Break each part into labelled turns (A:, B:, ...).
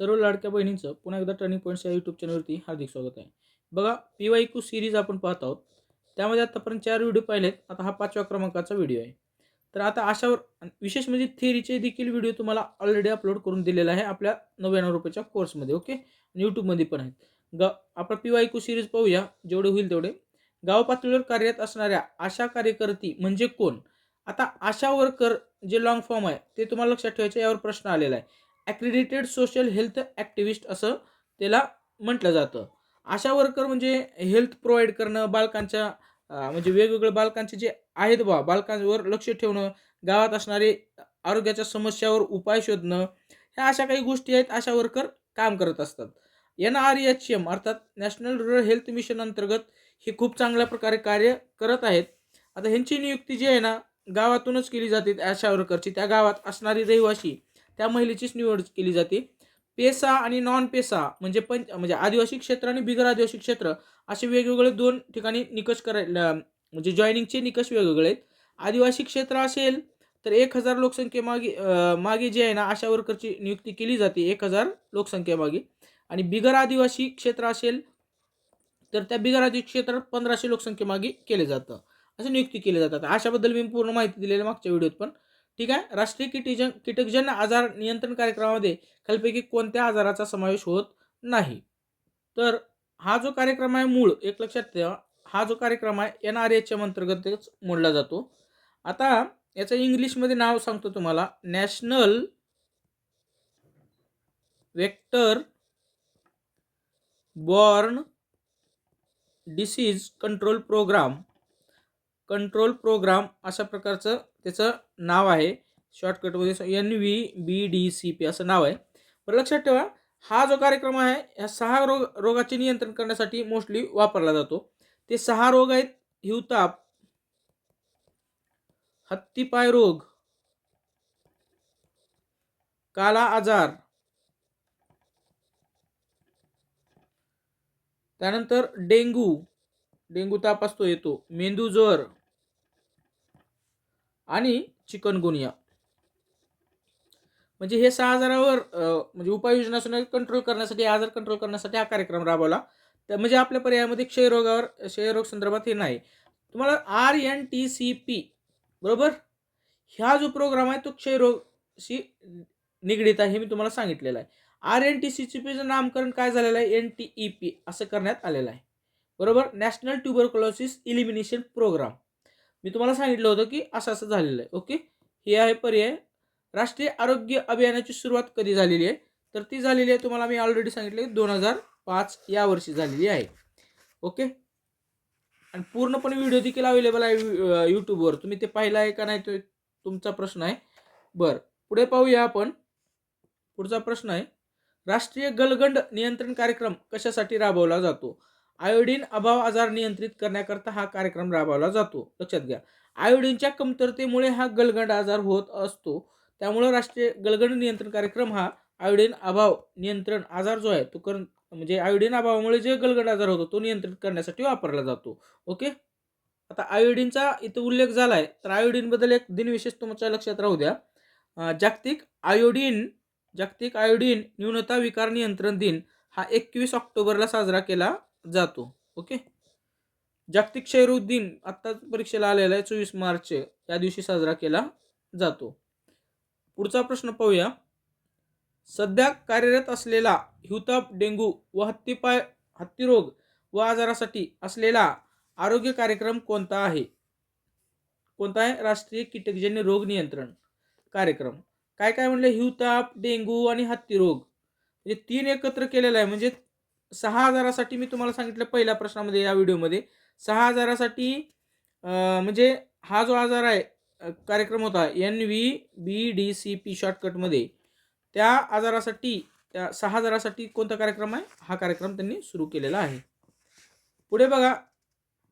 A: सर्व लाडक्या बहिणींचं पुन्हा एकदा टर्निंग पॉईंट्स या यूट्यूब चॅनलवरती हार्दिक स्वागत आहे. बघा पी वाय क्यू सिरीज आपण पाहत आहोत. त्यामध्ये आतापर्यंत चार व्हिडिओ पाहिलेत आता हा पाचव्या क्रमांकाचा व्हिडिओ आहे. तर आता अशावर विशेष म्हणजे थिअरीचे देखील व्हिडिओ तुम्हाला ऑलरेडी अपलोड करून दिलेला आहे आपल्या नव्याण्णव रुपयाच्या कोर्समध्ये ओके आणि यूट्यूबमध्ये पण आहेत. ग आपण पी वाय क्यू सिरीज पाहूया. जेवढे होईल तेवढे. गाव पातळीवर कार्यरत असणाऱ्या आशा कार्यकर्ती म्हणजे कोण? आता आशा वर्कर जे लॉंग फॉर्म आहे ते तुम्हाला लक्षात ठेवायचे यावर प्रश्न आलेला आहे. ॲक्रिडिटेड सोशल हेल्थ ॲक्टिव्हिस्ट असं त्याला म्हटलं जातं. आशा वर्कर म्हणजे हेल्थ प्रोव्हाइड करणं बालकांच्या म्हणजे वेगवेगळ्या बालकांचे जे आहेत बा बालकांवर लक्ष ठेवणं गावात असणारे आरोग्याच्या समस्यावर उपाय शोधणं ह्या अशा काही गोष्टी आहेत आशा वर्कर काम करत असतात. एन आर एच एम अर्थात नॅशनल रुरल हेल्थ मिशन अंतर्गत हे खूप चांगल्या प्रकारे कार्य करत आहेत. आता ह्यांची नियुक्ती जी आहे ना गावातूनच केली जाते आशा वर्करची त्या गावात असणारी रहिवासी त्या महिलेचीच निवड केली जाते. पेसा आणि नॉन पेसा म्हणजे पंच म्हणजे आदिवासी क्षेत्र आणि बिगर आदिवासी क्षेत्र असे वेगवेगळे दोन ठिकाणी निकष करायला म्हणजे जॉईनिंगचे निकष वेगवेगळे आहेत. आदिवासी क्षेत्र असेल तर एक हजार लोकसंख्येमागे मागे जे आहे ना आशा वर्करची नियुक्ती केली जाते एक हजार लोकसंख्येमागे आणि बिगर आदिवासी क्षेत्र असेल तर त्या बिगर आदिवासी क्षेत्रात पंधराशे लोकसंख्येमागे केले जातं. असं नियुक्ती केली जातात. अशाबद्दल मी पूर्ण माहिती दिलेली मागच्या व्हिडिओत पण. ठीक आहे? राष्ट्रीय कीटजन कीटकजन्य आजार नियंत्रण कार्यक्रमामध्ये खालपैकी कोणत्या आजाराचा समावेश होत नाही? तर हा जो कार्यक्रम आहे मूळ एक लक्षात ठेवा. हा जो कार्यक्रम आहे एन आर एचच्या अंतर्गतच मोडला जातो. आता याचं इंग्लिशमध्ये नाव सांगतो तुम्हाला. National vector borne disease control programme. Control programme अशा प्रकारचं त्याचं नाव आहे. शॉर्टकटमध्ये N V B D C P असं नाव आहे. बरं लक्षात ठेवा हा जो कार्यक्रम आहे ह्या सहा रोग रोगाचे नियंत्रण करण्यासाठी मोस्टली वापरला जातो. ते सहा रोग आहेत. हिवताप हत्तीपाय रोग काला आजार त्यानंतर डेंगू डेंगू ताप असतो येतो मेंदू ज्वर आणि चिकनगुनिया म्हणजे हे सहा आजारावर म्हणजे उपाययोजना कंट्रोल करण्यासाठी आजार कंट्रोल करण्यासाठी हा कार्यक्रम राबवला. तर म्हणजे आपल्या पर्यायामध्ये क्षयरोगावर क्षयरोग संदर्भात हे नाही. तुम्हाला R N T C P बरोबर? ह्या जो प्रोग्राम आहे तो क्षयरोगशी निगडीत आहे हे मी तुम्हाला सांगितलेलं आहे. R N T C C पीचं नामकरण काय झालेलं आहे? एन टी ई पी असं करण्यात आलेलं आहे. बरोबर? नॅशनल ट्युबरक्लोसिस इलिमिनेशन प्रोग्राम मी तुम्हाला सांगितलं होतं की असं असं झालेलं आहे. ओके? हे आहे पर्याय. राष्ट्रीय आरोग्य अभियानाची सुरुवात कधी झालेली आहे? तर ती झालेली आहे तुम्हाला मी ऑलरेडी सांगितले दोन हजार पाच या वर्षी झालेली आहे. ओके? आणि पूर्णपणे व्हिडिओ देखील अवेलेबल आहे यूट्यूबवर तुम्ही ते पाहिलं आहे का नाही तो तुमचा प्रश्न आहे. बरं पुढे पाहूया आपण. पुढचा प्रश्न आहे राष्ट्रीय गलगंड नियंत्रण कार्यक्रम कशासाठी राबवला जातो? आयोडीन अभाव आजार नियंत्रित करण्याकरता हा कार्यक्रम राबवला जातो. लक्षात घ्या. आयोडीनच्या कमतरतेमुळे हा गलगंड आजार होत असतो. त्यामुळे राष्ट्रीय गलगंड नियंत्रण कार्यक्रम हा आयोडीन अभाव नियंत्रण आजार जो आहे तो कर म्हणजे आयोडीन अभावामुळे जे गलगंड आजार होतो तो नियंत्रित करण्यासाठी वापरला जातो. ओके? आता आयोडीनचा इथं उल्लेख झाला आहे तर आयोडीनबद्दल एक दिनविशेष तुमच्या लक्षात राहू द्या. जागतिक आयोडीन जागतिक आयोडीन न्यूनता विकार नियंत्रण दिन हा एकवीस ऑक्टोबरला साजरा केला जातो. ओके जागतिक क्षयरोग दिन आत्ताच परीक्षेला आलेला आहे. चोवीस मार्च या दिवशी साजरा केला जातो. पुढचा प्रश्न पाहूया. सध्या कार्यरत असलेला हिवताप डेंगू व हत्तीपाय हत्तीरोग व आजारासाठी असलेला आरोग्य कार्यक्रम कोणता आहे? कोणता आहे? राष्ट्रीय कीटकजन्य रोग नियंत्रण कार्यक्रम. काय काय म्हणलं? हिवताप डेंगू आणि हत्तीरोग. म्हणजे तीन एकत्र केलेलं आहे. म्हणजे सहा हजारासाठी मी तुम्हाला सांगितलं पहिल्या प्रश्नामध्ये या व्हिडिओमध्ये. सहा हजारासाठी म्हणजे हा जो आजार आहे कार्यक्रम होता N V B D C P शॉर्टकटमध्ये त्या आजारासाठी त्या सहा हजारासाठी कोणता कार्यक्रम आहे? हा कार्यक्रम त्यांनी सुरू केलेला आहे. पुढे बघा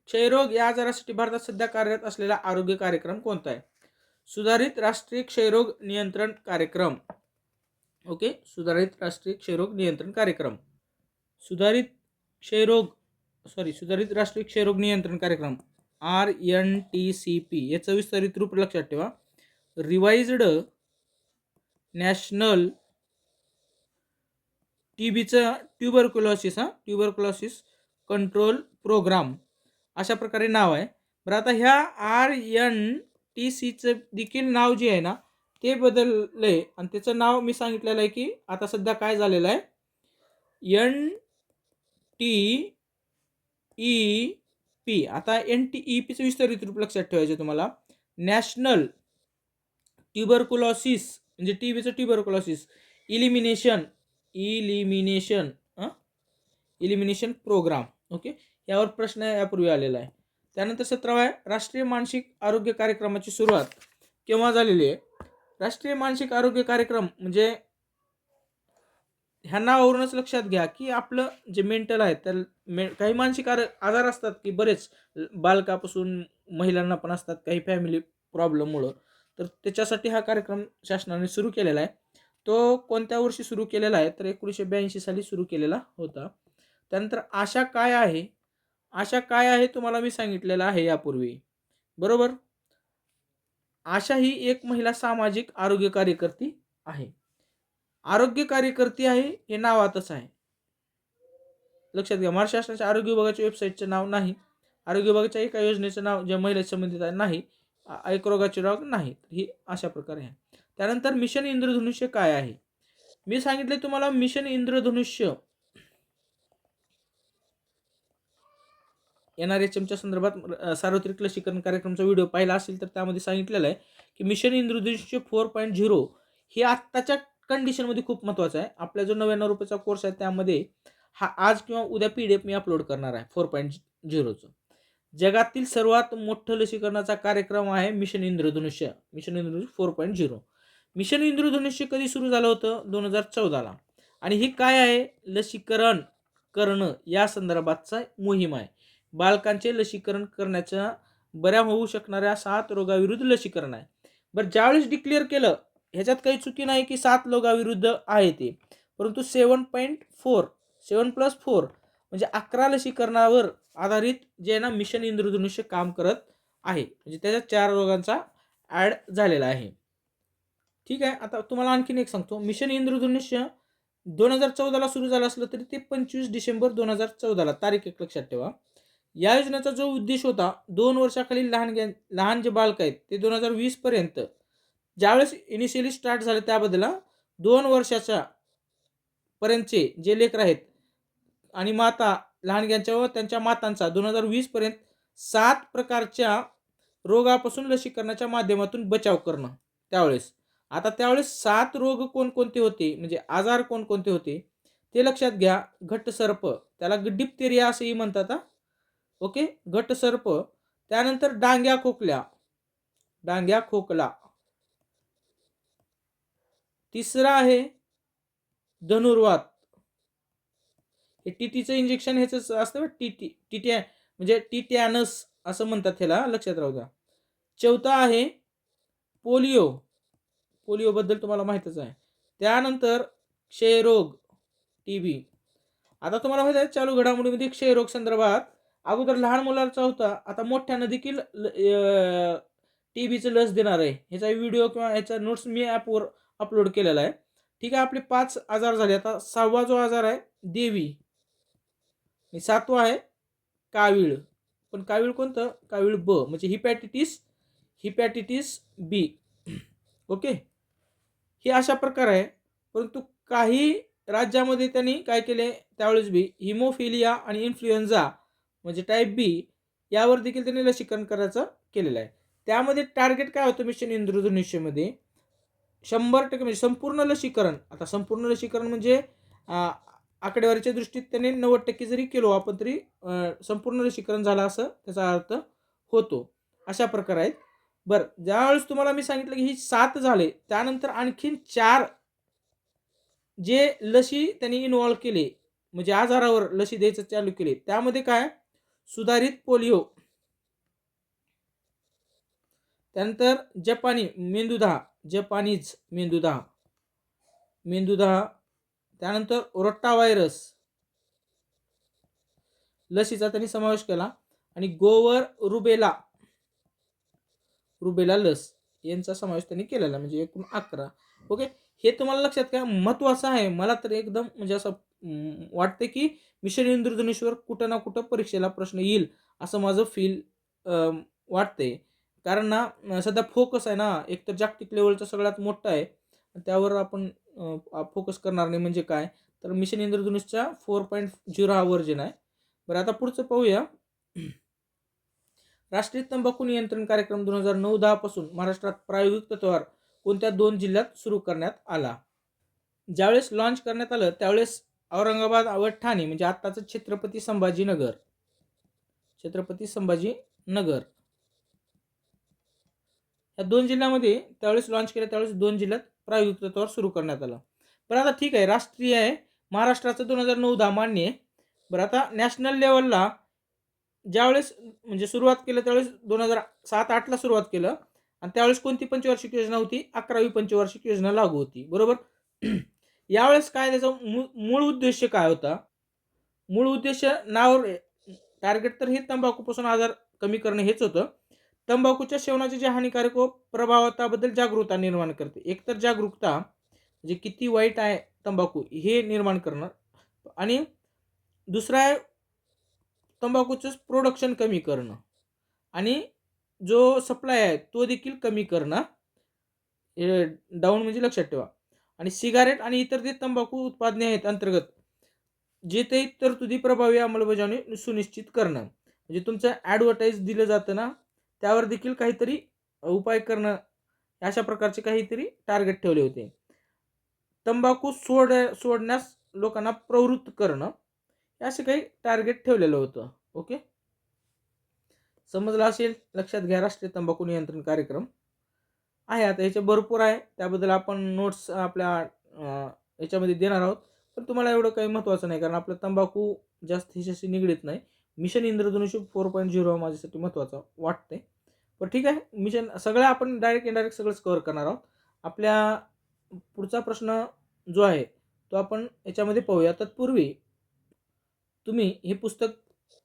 A: क्षयरोग या आजारासाठी भारतात सध्या कार्यरत असलेला आरोग्य कार्यक्रम कोणता आहे? सुधारित राष्ट्रीय क्षयरोग नियंत्रण कार्यक्रम. ओके? सुधारित राष्ट्रीय क्षयरोग नियंत्रण कार्यक्रम. सुधारित क्षयरोग सॉरी सुधारित राष्ट्रीय क्षयरोग नियंत्रण कार्यक्रम R N T C P याचं विस्तारित रूप लक्षात ठेवा. रिवाइज्ड नॅशनल टी बीचं ट्युबरक्युलॉसिस हां ट्युबरक्युलॉसिस कंट्रोल प्रोग्राम अशा प्रकारे नाव आहे. बरं आता ह्या आर एन टी सीचं देखील नाव जे आहे ना ते बदललं आहे आणि त्याचं नाव मी सांगितलेलं आहे की आता सध्या काय झालेलं आहे? एन टी ई पी आता एन टी ई पीचं विस्तारित रूप लक्षात ठेवायचं तुम्हाला. नॅशनल ट्युबरकुलॉसिस म्हणजे टी बीचं ट्युबरकुलॉसिस इलिमिनेशन इलिमिनेशन हां इलिमिनेशन प्रोग्राम ओके यावर प्रश्न यापूर्वी आलेला आहे. त्यानंतर सतरावा आहे राष्ट्रीय मानसिक आरोग्य कार्यक्रमाची सुरुवात केव्हा झालेली आहे? राष्ट्रीय मानसिक आरोग्य कार्यक्रम म्हणजे ह्या नावावरूनच लक्षात घ्या की आपलं जे मेंटल आहे तर मे काही मानसिक आर आजार असतात की बरेच बालकापासून महिलांना पण असतात काही फॅमिली प्रॉब्लेममुळं तर त्याच्यासाठी हा कार्यक्रम शासनाने सुरू केलेला आहे. तो कोणत्या वर्षी सुरू केलेला आहे तर एकोणीसशे ब्याऐंशी साली सुरू केलेला होता. त्यानंतर आशा काय आहे? आशा काय आहे तुम्हाला मी सांगितलेलं आहे यापूर्वी. बरोबर? आशा ही एक महिला सामाजिक आरोग्य कार्यकर्ती आहे. आरोग्य कार्यकर्ती आहे हे नावातच आहे. लक्षात घ्या महाराष्ट्र शासनाच्या आरोग्य विभागाच्या वेबसाईटचं नाव नाही. आरोग्य विभागाच्या एका योजनेचं नाव ज्या महिला संबंधित आहे नाही. ऐकरोगाचे रोग नाही. ही अशा प्रकारे आहे. त्यानंतर मिशन इंद्रधनुष्य काय आहे? मी सांगितले तुम्हाला मिशन इंद्रधनुष्य. एन आर एच एमच्या संदर्भात सार्वत्रिक लसीकरण कार्यक्रमाचा व्हिडिओ पाहिला असेल तर त्यामध्ये सांगितलेलं आहे की मिशन इंद्रधनुष्य फोर पॉईंट झिरो हे आत्ताच्या कंडिशनमध्ये खूप महत्त्वाचं आहे. आपला जो नव्याण्णव रुपयाचा कोर्स आहे त्यामध्ये हा आज किंवा उद्या पी डी एफ मी अपलोड करणार आहे फोर पॉईंट झिरोचं जगातील सर्वात मोठं लसीकरणाचा कार्यक्रम आहे मिशन इंद्रधनुष्य. मिशन इंद्रधनुष्य फोर पॉईंट झिरो मिशन इंद्रधनुष्य कधी सुरू झालं होतं? दोन हजार चौदाला. आणि हे काय आहे? लसीकरण करणं या संदर्भातचा मोहीम आहे. बालकांचे लसीकरण करण्याच्या बऱ्या होऊ शकणाऱ्या सात रोगाविरुद्ध लसीकरण आहे. बरं ज्यावेळेस डिक्लेअर केलं ह्याच्यात काही चुकी नाही की सात लोकांविरुद्ध आहे ते. परंतु seven point four seven plus four म्हणजे अकरा लसीकरणावर आधारित जे आहे ना मिशन इंद्रधनुष्य काम करत आहे. म्हणजे त्याच्यात चार रोगांचा ॲड झालेला आहे. ठीक आहे आता तुम्हाला आणखीन एक सांगतो. मिशन इंद्रधनुष्य दोन हजार चौदाला सुरू झालं असलं तरी ते पंचवीस डिसेंबर दोन हजार चौदाला तारीख एक लक्षात ठेवा. या योजनेचा जो उद्देश होता दोन वर्षाखालील लहान लहान जे बालक आहेत ते दोन हजार वीसपर्यंत ज्यावेळेस इनिशियली स्टार्ट झाले त्याबद्दल दोन वर्षाच्या पर्यंतचे जे लेकर आहेत आणि माता लहानग्यांच्या व त्यांच्या मातांचा दोन हजार वीसपर्यंत सात प्रकारच्या रोगापासून लसीकरणाच्या माध्यमातून बचाव करणं त्यावेळेस. आता त्यावेळेस सात रोग कोणकोणते होते? म्हणजे आजार कोणकोणते होते? ते लक्षात घ्या. घट्ट सर्प त्याला डिप्थेरिया असंही म्हणतात ओके? घटसर्प सर्प त्यानंतर डांग्या खोकल्या. डांग्या खोकला. तिसरा आहे धनुर्वात. हे टीटीचं इंजेक्शन ह्याच असतं टी टी टीट्या म्हणजे टिटॅनस असं म्हणतात ह्याला लक्षात राहू द्या. चौथा आहे पोलिओ. पोलिओबद्दल तुम्हाला माहितच आहे. त्यानंतर क्षयरोग टी बी आता तुम्हाला माहिती आहे चालू घडामोडीमध्ये क्षयरोग संदर्भात अगोदर लहान मुलांचा होता आता मोठ्यानं देखील टी बीचं लस देणार आहे. ह्याचा व्हिडिओ किंवा ह्याचा नोट्स मी ॲपवर अपलोड केलेला आहे. ठीक आहे आपले पाच आजार झाले. आता सहावा जो आजार आहे देवी. सातवा आहे कावीळ. पण कावीळ कोणतं? कावीळ ब. म्हणजे हिपॅटिटिस हिपॅटिटीस बी ओके हे अशा प्रकार आहे. परंतु काही राज्यामध्ये त्यांनी काय केले? त्यावेळेस बी हिमोफिलिया आणि इन्फ्लुएन्झा म्हणजे टाईप बी यावर देखील त्यांनी लसीकरण करायचं केलेलं आहे. त्यामध्ये टार्गेट काय होतं मिशन इंद्रधनुष्यमध्ये? शंभर टक्के म्हणजे संपूर्ण लसीकरण. आता संपूर्ण लसीकरण म्हणजे आकडेवारीच्या दृष्टीत त्याने नव्वद टक्के जरी केलो आपण तरी संपूर्ण लसीकरण झालं असं त्याचा अर्थ होतो. अशा प्रकार आहेत. बरं ज्यावेळेस तुम्हाला मी सांगितलं की ही सात झाले त्यानंतर आणखीन चार जे लसी त्यांनी इन्वॉल्व केले म्हणजे आजारावर लसी द्यायचं चालू केले त्यामध्ये काय? सुधारित पोलिओ. त्यानंतर जपानी मेंदुधा जपानीज मेंदुदा मेंदुदा त्यानंतर रोट्टा व्हायरस. लसीचा त्यांनी समावेश केला आणि गोवर रुबेला रुबेला लस यांचा समावेश त्यांनी केलेला म्हणजे एकूण अकरा. ओके? हे तुम्हाला लक्षात घ्या महत्वाचं आहे. मला तर एकदम म्हणजे असं वाटते की मिशन इंद्रधनुष्यवर कुठं ना कुठं परीक्षेला प्रश्न येईल असं माझं फील वाटते कारण ना सध्या फोकस आहे ना एक तर जागतिक लेवलचा सगळ्यात मोठा आहे. त्यावर आपण फोकस करणार नाही म्हणजे काय? तर मिशन इंद्रधनुषच्या फोर पॉईंट झिरो हा व्हर्जन आहे. बरं आता पुढचं पाहूया. राष्ट्रीय तंबाखू नियंत्रण कार्यक्रम दोन हजार नऊ दहापासून महाराष्ट्रात प्रायोगिक तत्वावर कोणत्या दोन जिल्ह्यात सुरू करण्यात आला? ज्यावेळेस लॉन्च करण्यात आलं त्यावेळेस औरंगाबाद व ठाणे म्हणजे आत्ताचं छत्रपती संभाजीनगर. छत्रपती संभाजीनगर. या दोन जिल्ह्यामध्ये त्यावेळेस लॉन्च केलं त्यावेळेस दोन जिल्ह्यात प्रायोगिक तत्वावर सुरू करण्यात आलं. बरं आता ठीक आहे राष्ट्रीय आहे. महाराष्ट्राचं दोन हजार नऊ दहा मान्य आहे. बरं आता नॅशनल लेवलला ज्यावेळेस म्हणजे सुरुवात केलं त्यावेळेस दोन हजार सात आठला सुरुवात केलं आणि त्यावेळेस कोणती पंचवार्षिक योजना होती? अकरावी पंचवार्षिक योजना लागू होती. बरोबर? यावेळेस काय त्याचा मूळ मूळ उद्देश काय होता? मूळ उद्देश नावर टार्गेट तर हे तंबाखूपासून आजार कमी करणं हेच होतं. तंबाखूच्या सेवनाचे जे हानिकारक व प्रभावाताबद्दल जागरूकता निर्माण करते. एकतर जागरूकता म्हणजे किती वाईट आहे तंबाखू हे निर्माण करणं आणि दुसरं आहे तंबाखूचं प्रोडक्शन कमी करणं आणि जो सप्लाय आहे तो देखील कमी करणं. हे डाऊन म्हणजे लक्षात ठेवा. आणि सिगारेट आणि इतर जे तंबाखू उत्पादने आहेत अंतर्गत जे ते तरतुदी प्रभावी अंमलबजावणी सुनिश्चित करणं. म्हणजे तुमचं ॲडव्हर्टाईज दिलं जातं ना त्यावर देखील काहीतरी उपाय करणं अशा प्रकारचे काहीतरी टार्गेट ठेवले होते. तंबाखू सोड सोडण्यास लोकांना प्रवृत्त करणं हे असे काही टार्गेट ठेवलेलं होतं. ओके समजलं असेल? लक्षात घ्या राष्ट्रीय तंबाखू नियंत्रण कार्यक्रम आहे. आता याचे भरपूर आहे. त्याबद्दल आपण नोट्स आपल्या याच्यामध्ये देणार आहोत. पण तुम्हाला एवढं काही महत्त्वाचं नाही कारण आपलं तंबाखू जास्त हिच्याशी निगडीत नाही. मिशन इंद्रधनुष्य फोर पॉईंट झिरो माझ्यासाठी महत्त्वाचं वाटते पण ठीक आहे मिशन सगळं आपण डायरेक्ट इनडायरेक्ट सगळंच कवर करणार आहोत. आपल्या पुढचा प्रश्न जो आहे तो आपण याच्यामध्ये पाहूया. तत्पूर्वी तुम्ही हे पुस्तक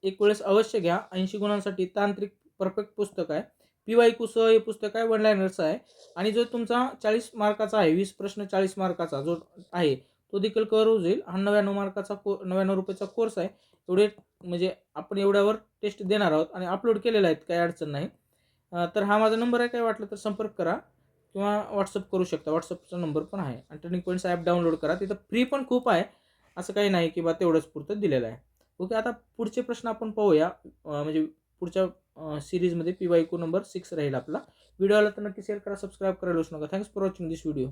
A: एक वेळेस अवश्य घ्या. ऐंशी गुणांसाठी तांत्रिक परफेक्ट पुस्तक आहे. पी वाय कुस हे पुस्तक आहे वन लायनर्स आहे. आणि जो तुमचा चाळीस मार्काचा आहे वीस प्रश्न चाळीस मार्काचा जो आहे तो देखील कव्हर होऊ जाईल. हा नव्याण्णव मार्काचा को नव्याण्णव रुपयाचा कोर्स आहे. एवढे म्हणजे आपण एवढ्यावर टेस्ट देणार आहोत आणि अपलोड केलेले आहेत काही अडचण नाही. तर हा माझा नंबर आहे काय वाटलं तर संपर्क करा किंवा व्हॉट्सअप करू शकता. व्हॉट्सअपचा नंबर पण आहे. आणि टर्निंग पॉईंट्स ॲप डाउनलोड करा. तिथं फ्री पण खूप आहे. असं काही नाही की बा तेवढंच पुरतं दिलेलं आहे. ओके आता पुढचे प्रश्न आपण पाहूया. म्हणजे पुढच्या सिरीजमध्ये पी वाय नंबर सिक्स राहील आपला. व्हिडिओला तर नक्की शेअर करा सबस्क्राईब करायला विसरू नका. Thanks for watching this video